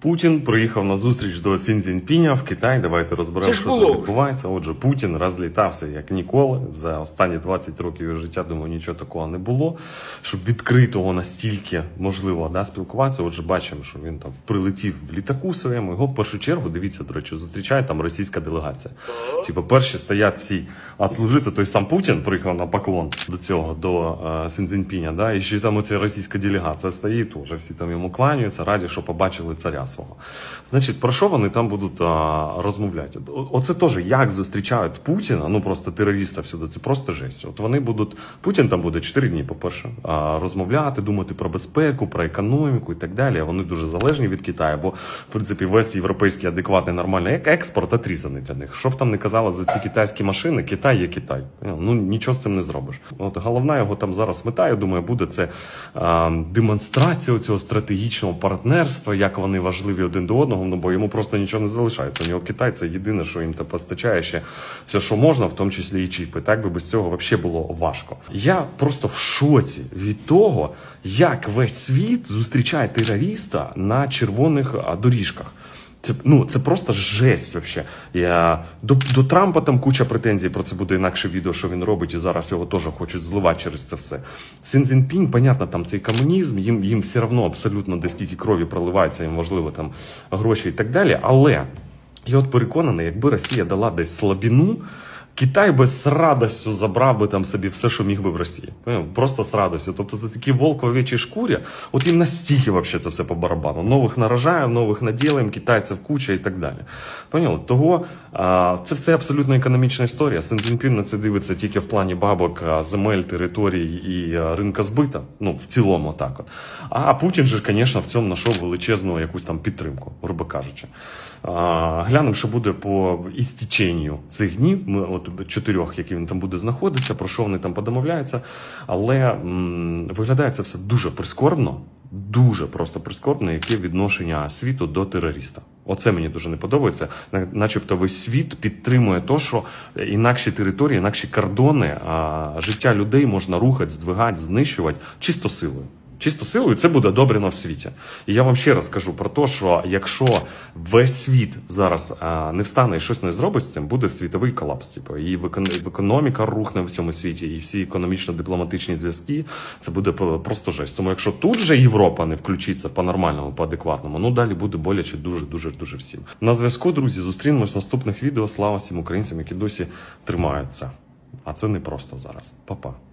Путін приїхав на зустріч до Сін Цзіньпіня в Китай. Давайте розберемо, що там відбувається. Отже, Путін розлітався як ніколи. За останні 20 років його життя, думаю, нічого такого не було. Щоб відкритого настільки можливо да, спілкуватися. Отже, бачимо, що він там прилетів в літаку своєму. Його в першу чергу, дивіться, до речі, зустрічає там російська делегація. Типу, перші стоять всі отслужиться. Той сам Путін приїхав на поклон до цього, до е, Сін Цзіньпіня, да, і ще там оця російська делегація стоїть, уже всі там йому кланяються, раді, що побачили царя свого. Значить, про що вони там будуть а, розмовляти? Оце теж як зустрічають Путіна, ну просто терориста всюди, це просто жесть. От вони будуть, Путін там буде 4 дні, по-перше, а, розмовляти, думати про безпеку, про економіку і так далі. Вони дуже залежні від Китаю, бо в принципі весь європейський адекватний нормальний експорт отрізаний для них. Що б там не казали за ці китайські машини, Китай є Китай. Ну нічого з цим не зробиш. От головна його там зараз мета, я думаю, буде це а, демонстрація цього стратегічного партнерства, як вони важливі один до одного. Ну бо йому просто нічого не залишається. У нього Китай це єдине, що їм постачає ще все, що можна, в тому числі і чіпи. Так би без цього взагалі було важко. Я просто в шоці від того, як весь світ зустрічає терориста на червоних доріжках. Це ну це просто жесть. Вообще. Я до, до Трампа там куча претензій. Про це буде інакше відео, що він робить, і зараз його теж хочуть зливати через це все. Син Цзіньпінь, понятно, там цей комунізм, їм їм все одно абсолютно де скільки крові проливається, їм важливо там гроші і так далі. Але я от переконаний, якби Росія дала десь слабіну. Китай би з радістю забрав би там собі все, що міг би в Росії. Просто з радістю. Тобто це такі волк в овечій шкурі, от їм настільки вообще це все по барабану. Нових наражаємо, нових наділаємо, китайців куча і так далі. Поняли? Того це все абсолютно економічна історія. Син Цзіньпін на це дивиться тільки в плані бабок, земель, територій і ринка збита. Ну, в цілому так от. А Путін же, звісно, в цьому знайшов величезну якусь там підтримку, грубо кажучи. Глянемо, що буде по істіченню цих днів. Ми от чотирьох, які він там буде знаходитися, про що вони там подомовляються. Але м, виглядає це все дуже прискорбно, дуже просто прискорбно, яке відношення світу до терориста. Оце мені дуже не подобається. Начебто весь світ підтримує то, що інакші території, інакші кордони, а життя людей можна рухати, здвигати, знищувати чисто силою. Чисто силою це буде одобрено в світі. І я вам ще раз кажу про те, що якщо весь світ зараз а, не встане і щось не зробить з цим, буде світовий колапс. Типу, і економіка рухне в цьому світі, і всі економічно-дипломатичні зв'язки. Це буде просто жесть. Тому якщо тут вже Європа не включиться по-нормальному, по-адекватному, ну далі буде боляче дуже, дуже, дуже всім. На зв'язку, друзі, зустрінемось в наступних відео. Слава всім українцям, які досі тримаються. А це не просто зараз. Па-па.